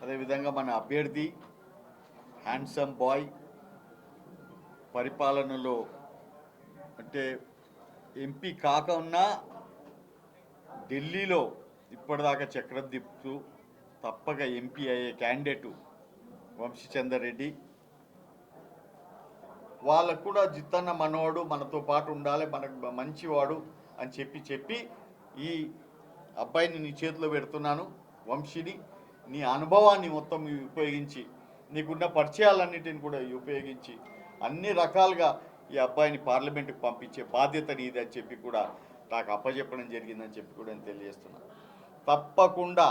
అదేవిధంగా మన అభ్యర్థి హ్యాండ్సమ్ బాయ్ పరిపాలనలో అంటే ఎంపీ కాక ఉన్నా ఢిల్లీలో ఇప్పటిదాకా చక్రం తిప్పుతూ తప్పక ఎంపీ అయ్యే క్యాండిడేటు వంశీచందర్ రెడ్డి. వాళ్ళకు కూడా జిత్తన్న మనవాడు మనతో పాటు ఉండాలి మనకు మంచివాడు అని చెప్పి చెప్పి ఈ అబ్బాయిని నీ చేతిలో పెడుతున్నాను వంశీని నీ అనుభవాన్ని మొత్తం ఉపయోగించి నీకున్న పరిచయాలన్నిటిని కూడా ఉపయోగించి అన్ని రకాలుగా ఈ అబ్బాయిని పార్లమెంటుకు పంపించే బాధ్యత నీది అని చెప్పి కూడా నాకు అప్పచెప్పడం జరిగిందని చెప్పి కూడా నేను తెలియజేస్తున్నాను తప్పకుండా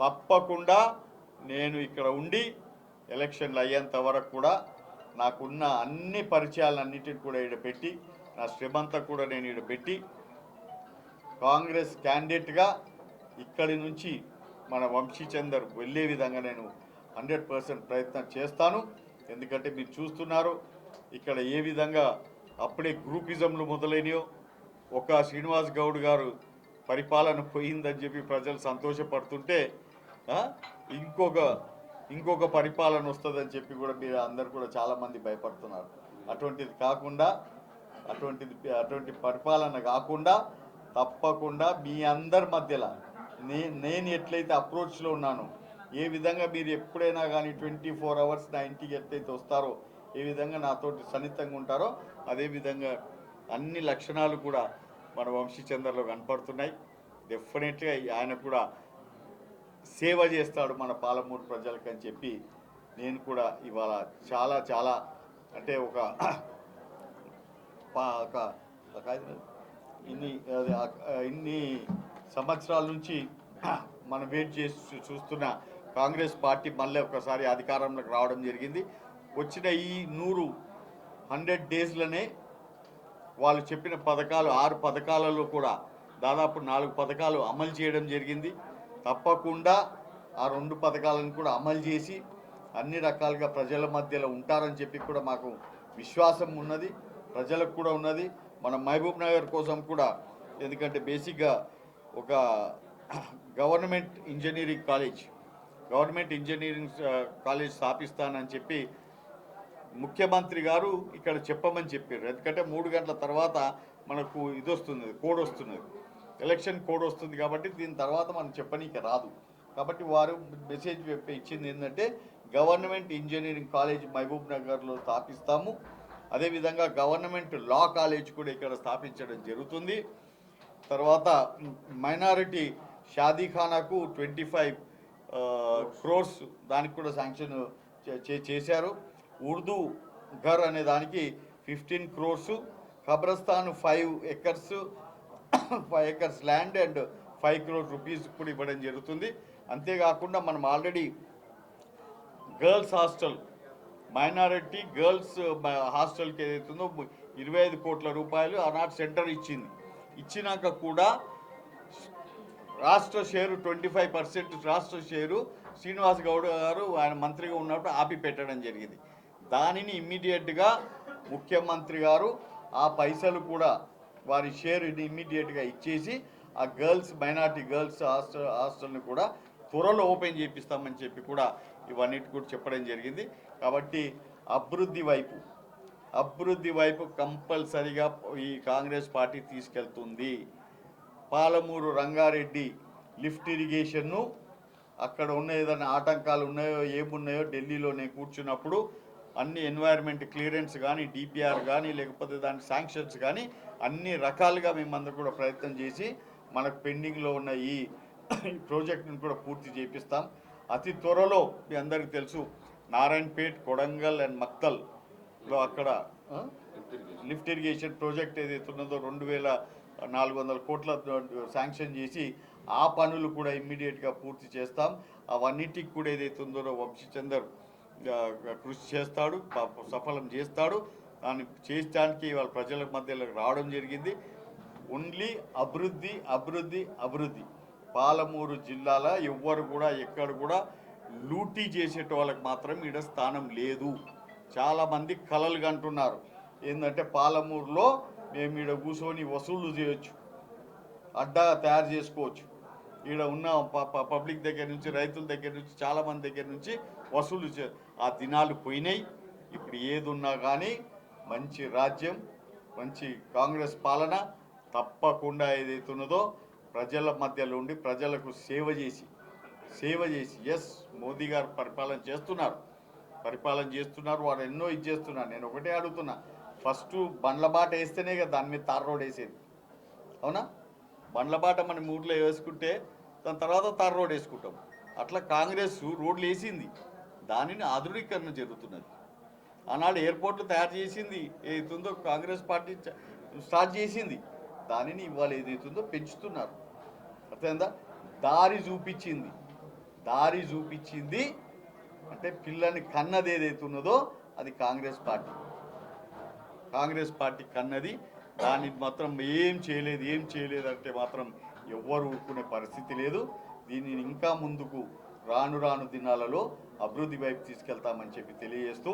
తప్పకుండా నేను ఇక్కడ ఉండి ఎలక్షన్లు అయ్యేంత వరకు కూడా నాకున్న అన్ని పరిచయాలన్నిటిని కూడా ఈడ పెట్టి నా శ్రమంతా కూడా నేను ఈడ పెట్టి కాంగ్రెస్ క్యాండిడేట్గా ఇక్కడి నుంచి మన వంశీచందర్ వెళ్ళే విధంగా నేను హండ్రెడ్ పర్సెంట్ ప్రయత్నం చేస్తాను. ఎందుకంటే మీరు చూస్తున్నారు ఇక్కడ ఏ విధంగా అప్పుడే గ్రూపిజంలు మొదలైనయో ఒక శ్రీనివాస్ గౌడ్ గారు పరిపాలన పోయిందని చెప్పి ప్రజలు సంతోషపడుతుంటే ఇంకొక ఇంకొక పరిపాలన వస్తుందని చెప్పి కూడా మీరు అందరు కూడా చాలామంది భయపడుతున్నారు. అటువంటిది కాకుండా అటువంటిది అటువంటి పరిపాలన కాకుండా తప్పకుండా మీ అందరి మధ్యలో. నే నేను ఎట్లయితే అప్రోచ్లో ఉన్నానో ఏ విధంగా మీరు ఎప్పుడైనా కానీ ట్వంటీ ఫోర్ అవర్స్ నా ఇంటికి ఎట్లయితే వస్తారో ఏ విధంగా నాతోటి సన్నిహితంగా ఉంటారో అదేవిధంగా అన్ని లక్షణాలు కూడా మన వంశీచంద్రలో కనపడుతున్నాయి. డెఫినెట్గా ఆయన కూడా సేవ చేస్తాడు మన పాలమూరు ప్రజలకు అని చెప్పి నేను కూడా ఇవాళ చాలా చాలా అంటే ఒక ఒక ఇన్ని ఇన్ని సంవత్సరాల నుంచి మనం వెయిట్ చేసి చూస్తున్న కాంగ్రెస్ పార్టీ మళ్ళీ ఒకసారి అధికారంలోకి రావడం జరిగింది. వచ్చిన ఈ నూరు హండ్రెడ్ డేస్లోనే వాళ్ళు చెప్పిన పథకాలు ఆరు పథకాలలో కూడా దాదాపు నాలుగు పథకాలు అమలు చేయడం జరిగింది. తప్పకుండా ఆ రెండు పథకాలను కూడా అమలు చేసి అన్ని రకాలుగా ప్రజల మధ్యలో ఉంటారని చెప్పి కూడా మాకు విశ్వాసం ఉన్నది ప్రజలకు కూడా ఉన్నది. మన మహబూబ్ నగర్ కోసం కూడా ఎందుకంటే బేసిక్గా ఒక government engineering college government engineering college స్థాపిస్తానని చెప్పి ముఖ్యమంత్రి గారు ఇక్కడ చెప్పమని చెప్పారు. ఎందుకంటే మూడు గంటల తర్వాత మనకు ఇది వస్తుంది కోడ్ వస్తున్నది ఎలక్షన్ కోడ్ వస్తుంది కాబట్టి దీని తర్వాత మనం చెప్పనీకి రాదు. కాబట్టి వారు మెసేజ్ ఇచ్చింది ఏంటంటే గవర్నమెంట్ ఇంజనీరింగ్ కాలేజ్ మహబూబ్ నగర్లో స్థాపిస్తాము. అదేవిధంగా గవర్నమెంట్ లా కాలేజ్ కూడా ఇక్కడ స్థాపించడం జరుగుతుంది. తర్వాత మైనారిటీ షాదీఖానాకు ట్వంటీ ఫైవ్ క్రోర్స్ దానికి కూడా శాంక్షన్ చే- చే- చేశారు. ఉర్దూ ఘర్ అనే దానికి fifteen crores Qabristan five acres five acres land and five crore rupees కూడా ఇవ్వడం జరుగుతుంది. అంతేకాకుండా మనం already girls hostel minority girls హాస్టల్కి ఏదైతుందో ఇరవై ఐదు కోట్ల రూపాయలు ఆనాడు సెంటర్ ఇచ్చింది. ఇచ్చినాక కూడా రాష్ట్ర షేరు ట్వంటీ ఫైవ్ పర్సెంట్ రాష్ట్ర షేరు శ్రీనివాస్ గౌడ్ గారు ఆయన మంత్రిగా ఉన్నప్పుడు ఆపి పెట్టడం జరిగింది. దానిని ఇమ్మీడియట్గా ముఖ్యమంత్రి గారు ఆ పైసలు కూడా వారి షేర్ని ఇమ్మీడియట్గా ఇచ్చేసి ఆ గర్ల్స్ మైనార్టీ గర్ల్స్ హాస్టల్ హాస్టల్ని కూడా త్వరలో ఓపెన్ చేపిస్తామని చెప్పి కూడా ఇవన్నిటి కూడా చెప్పడం జరిగింది. కాబట్టి అభివృద్ధి వైపు అభివృద్ధి వైపు కంపల్సరిగా ఈ కాంగ్రెస్ పార్టీ తీసుకెళ్తుంది. పాలమూరు రంగారెడ్డి లిఫ్ట్ ఇరిగేషన్ను అక్కడ ఉన్న ఏదైనా ఆటంకాలు ఉన్నాయో ఏమున్నాయో ఢిల్లీలో నేను కూర్చున్నప్పుడు అన్ని ఎన్వైర్న్మెంట్ క్లియరెన్స్ కానీ డిపిఆర్ కానీ లేకపోతే దాని శాంక్షన్స్ కానీ అన్ని రకాలుగా మేమందరూ కూడా ప్రయత్నం చేసి మనకు పెండింగ్లో ఉన్న ఈ ఈ ప్రాజెక్టును కూడా పూర్తి చేపిస్తాం. అతి త్వరలో మీ అందరికీ తెలుసు నారాయణపేట్ కొడంగల్ అండ్ మక్తల్లో అక్కడ లిఫ్ట్ ఇరిగేషన్ ప్రాజెక్ట్ ఏదైతే ఉన్నదో రెండు వేల నాలుగు వందల కోట్ల శాంక్షన్ చేసి ఆ పనులు కూడా ఇమ్మీడియట్గా పూర్తి చేస్తాం. అవన్నిటికి కూడా ఏదైతే ఉందో వంశీచందర్ కృషి చేస్తాడు సఫలం చేస్తాడు. దాన్ని చేయడానికి వాళ్ళ ప్రజల మధ్యలో రావడం జరిగింది. ఓన్లీ అభివృద్ధి అభివృద్ధి అభివృద్ధి. పాలమూరు జిల్లాలో ఎవ్వరు కూడా ఎక్కడ కూడా లూటీ చేసేట వాళ్ళకి మాత్రం ఈడ స్థానం లేదు. చాలామంది కలలు కంటున్నారు. ఏంటంటే పాలమూరులో మేము ఈడ కూర్చొని వసూళ్ళు చేయొచ్చు. అడ్డా తయారు చేసుకోవచ్చు. ఈడ ఉన్న ప- పబ్లిక్ దగ్గర నుంచి రైతుల దగ్గర నుంచి చాలామంది దగ్గర నుంచి వసూలు చే- ఆ దినాలు పోయినాయి. ఇప్పుడు ఏది ఉన్నా కానీ మంచి రాజ్యం మంచి కాంగ్రెస్ పాలన తప్పకుండా ఏదైతే ఉన్నదో ప్రజల మధ్యలో ఉండి ప్రజలకు సేవ చేసి సేవ చేసి ఎస్ మోదీ గారు పరిపాలన చేస్తున్నారు. పరిపాలన చేస్తున్నారు వారు ఎన్నో ఇది చేస్తున్నారు. నేను ఒకటే అడుగుతున్నా ఫస్ట్ బండ్ల బాట వేస్తేనే కదా దాని మీద తార్ రోడ్ వేసేది. అవునా? బండ్ల బాట మనం ఊర్లో వేసుకుంటే దాని తర్వాత తార్ రోడ్ వేసుకుంటాం. అట్లా కాంగ్రెస్ రోడ్లు వేసింది. దానిని ఆధునీకరణ జరుగుతున్నది. ఆనాడు ఎయిర్పోర్ట్లు తయారు చేసింది ఏదైతుందో కాంగ్రెస్ పార్టీ స్టార్ట్ చేసింది. దానిని ఇవాళ ఏదైతుందో పెంచుతున్నారు. అర్థమైందా? దారి చూపించింది. దారి చూపించింది. అంటే పిల్లని కన్నది ఏదైతే ఉన్నదో అది కాంగ్రెస్ పార్టీ. కాంగ్రెస్ పార్టీ కన్నది. దాన్ని మాత్రం ఏం చేయలేదు ఏం చేయలేదు అంటే మాత్రం ఎవ్వరు ఊరుకునే పరిస్థితి లేదు. దీనిని ఇంకా ముందుకు రాను రాను దినాలలో అభివృద్ధి వైపు తీసుకెళ్తామని చెప్పి తెలియజేస్తూ